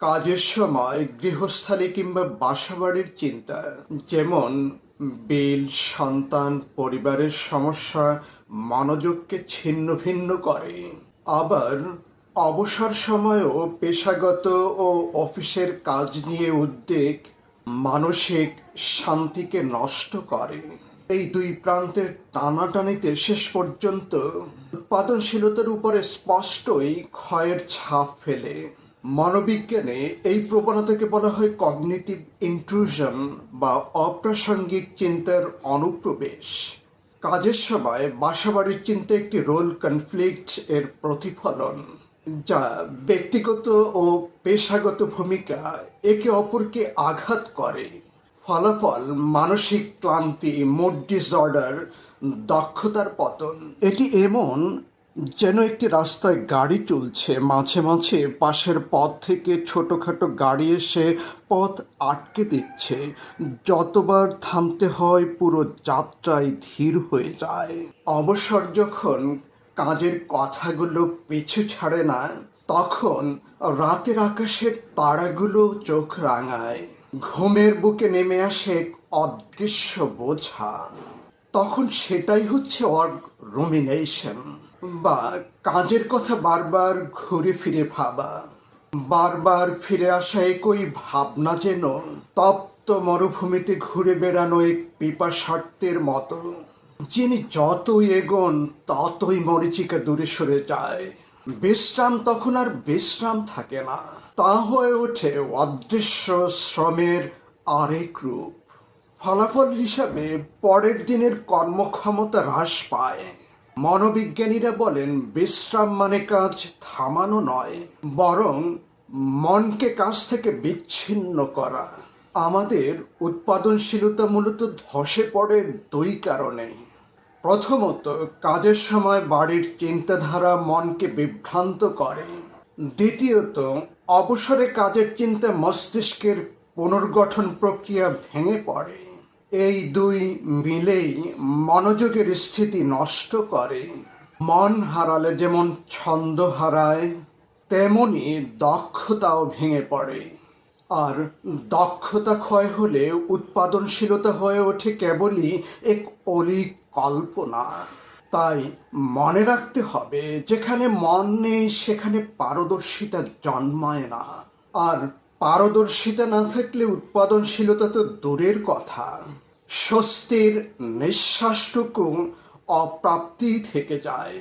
কাজের সময় গৃহস্থালী কিংবা বাসাবাড়ির চিন্তা, যেমন বিল, সন্তান, পরিবারের সমস্যা, মনোযোগকে ছিন্ন ভিন্ন করে। আবার অবসর সময়েও পেশাগত ও অফিসের কাজ নিয়ে উদ্বেগ মানসিক শান্তিকে নষ্ট করে। এই দুই প্রান্তের টানাটানিতে শেষ পর্যন্ত উৎপাদনশীলতার উপরে স্পষ্টই ক্ষয়ের ছাপ ফেলে। মনোবিজ্ঞানে এই প্রবণতাকে বলা হয় কগনিটিভ ইন্ট্রুশন বা অপ্রাসঙ্গিক চিন্তার অনুপ্রবেশ। কাজের সময় বাসাবাড়ির চিন্তা একটি রোল কনফ্লিক্ট এর প্রতিফলন, যা ব্যক্তিগত ও পেশাগত ভূমিকা একে অপরকে আঘাত করে। ফলাফল মানসিক ক্লান্তি মুড ডিসঅর্ডার দক্ষতার পতন। এটি এমন যেন একটি রাস্তায় গাড়ি চলছে, মাঝে মাঝে পাশের পথ থেকে ছোটোখাটো গাড়ি এসে পথ আটকে দিচ্ছে। যতবার থামতে হয়, পুরো যাত্রায় ধীর হয়ে যায়। অবসর যখন কাজের কথাগুলো পিছু ছাড়ে না, তখন রাতের আকাশের তারাগুলো চোখ রাঙায়। ঘুমের বুকে নেমে আসে এক অদৃশ্য বোঝা। তখন সেটাই হচ্ছে অর রুমিনেশন বা কাজের কথা বারবার ঘুরে ফিরে ভাবা। বারবার ফিরে আসা একই ভাবনা যেন তপ্ত মরুভূমিতে ঘুরে বেড়ানো এক পিপাসার্থের মতো, যিনি যতই এগোন ততই মরিচিকা দূরে সরে যায়। বিশ্রাম তখন আর বিশ্রাম থাকে না, তা হয়ে ওঠে অদৃশ্য শ্রমের আরেক রূপ। ফলাফল হিসাবে পরের দিনের কর্মক্ষমতা হ্রাস পায়। মনোবিজ্ঞানীরা বলেন, বিশ্রাম মানে কাজ, থামানো নয়, বরং মনকে কাজ থেকে বিচ্ছিন্ন করা। আমাদের উৎপাদনশীলতা মূলত ধসে পড়ে দুই কারণে। প্রথমত, কাজের সময় বাড়ির চিন্তাধারা মনকে বিভ্রান্ত করে। দ্বিতীয়ত, অবসরে কাজের চিন্তা মস্তিষ্কের পুনর্গঠন প্রক্রিয়া ভেঙে পড়ে। এই দুই মিলেই মনোযোগের স্থিতি নষ্ট করে। মন হারালে যেমন ছন্দ হারায়, তেমনি দক্ষতাও ভেঙে পড়ে। আর দক্ষতা ক্ষয় হলে উৎপাদনশীলতা হয়ে ওঠে কেবলই এক অলি কল্পনা তাই মনে রাখতে হবে, যেখানে মন নেই, সেখানে পারদর্শিতা জন্মায় না। আর পারদর্শিতা না থাকলে উৎপাদনশীলতা তো দূরের কথা। স্বস্তির নিঃশ্বাসটুকু অপ্রাপ্তি থেকে যায়।